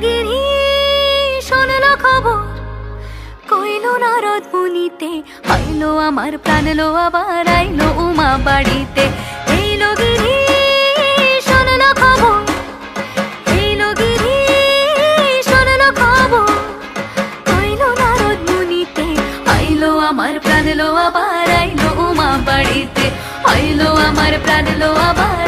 গিরি আমার প্রাণ আবার আইলো উমা বাড়িতে। গিরি খবর। গিরি খবর। নারদ মুনিতে, হইল আমার প্রাণ আবার আইলো উমা বাড়িতে। হইল আমার প্রাণ, লো আবার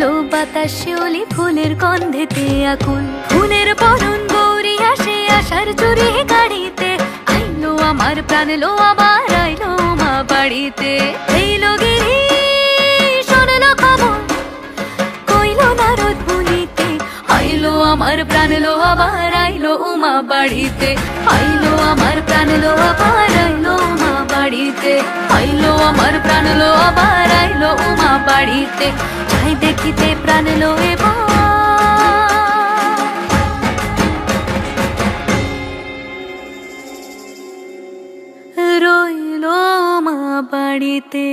হইল বাতাস শিউলি ফুলের গন্ধেতে আকুল। ফুলের বরণ গৌরী আসে আসার চুরি গাড়িতে। আইলো আমার প্রাণ লো আবার আইলো মা বাড়িতে। এইলো গিরি, শোনলো খবর, কইলো নারদ মুনিতে। আইলো আমার প্রাণ লো আবার আইলো উমা বাড়িতে। আইলো আমার আইলো আমার প্রাণ লো আবার আইলো উমা বাড়িতে যাই দেখিতে প্রাণ লো এবার রইল মা বাড়িতে